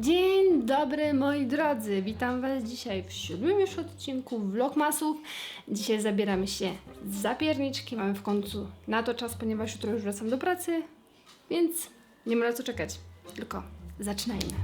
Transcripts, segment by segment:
Dzień dobry moi drodzy, witam Was dzisiaj w siódmym już odcinku Vlogmasów. Dzisiaj zabieramy się za pierniczki, mamy w końcu na to czas, ponieważ jutro już wracam do pracy, więc nie ma co czekać, tylko zaczynajmy.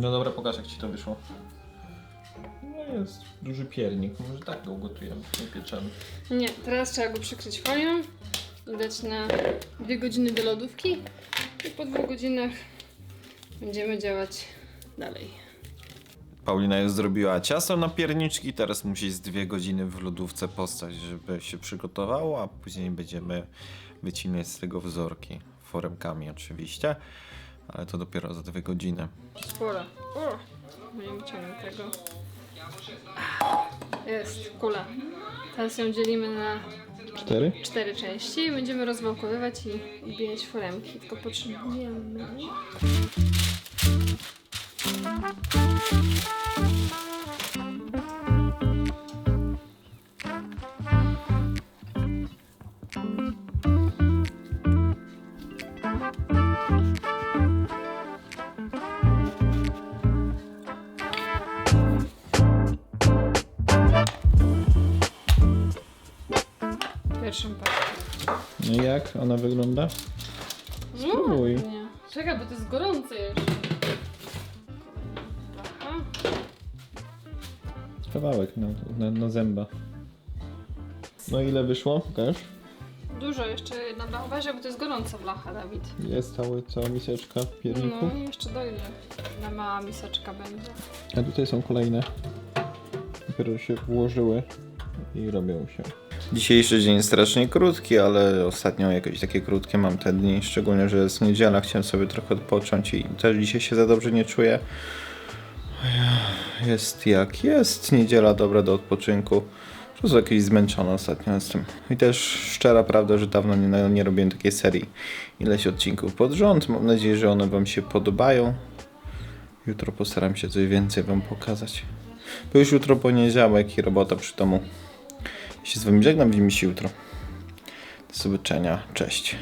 No dobra, pokaż jak ci to wyszło. No jest duży piernik, może tak go ugotujemy, nie pieczemy. Nie, teraz trzeba go przykryć folią i dać na dwie godziny do lodówki i po dwóch godzinach będziemy działać dalej. Paulina już zrobiła ciasto na pierniczki, teraz musi z dwie godziny w lodówce postać, żeby się przygotowało, a później będziemy wycinać z tego wzorki. Foremkami oczywiście, ale to dopiero za dwie godziny. Spora. O, nie wyciągnę tego. Jest, kula. Teraz ją dzielimy na Cztery? cztery części i będziemy rozwałkowywać i wbijać foremki. Tylko potrzebujemy... pierwszą paczkę. No i jak ona wygląda? Spróbuj. No, nie. Czekaj, bo to jest gorące jeszcze. Aha. Kawałek na, na, na zęba. No ile wyszło? Pokaż. Dużo jeszcze jedna blacha. Uważaj, bo to jest gorąca blacha, Dawid. Jest cały, cała miseczka pierniku. No i jeszcze dojdzie. Na mała miseczka będzie. A tutaj są kolejne. Dopiero się włożyły i robią się. Dzisiejszy dzień strasznie krótki, ale ostatnio jakieś takie krótkie mam te dni, szczególnie, że jest niedziela, chciałem sobie trochę odpocząć i też dzisiaj się za dobrze nie czuję. Jest jak jest, niedziela dobra do odpoczynku. Po prostu jakiś zmęczony ostatnio jestem. I też szczera prawda, że dawno nie, nie robiłem takiej serii ileś odcinków pod rząd. Mam nadzieję, że one wam się podobają. Jutro postaram się coś więcej wam pokazać. Bo już jutro poniedziałek i robota przy domu. Się z wami żegnam, widzimy się jutro. Do zobaczenia, cześć.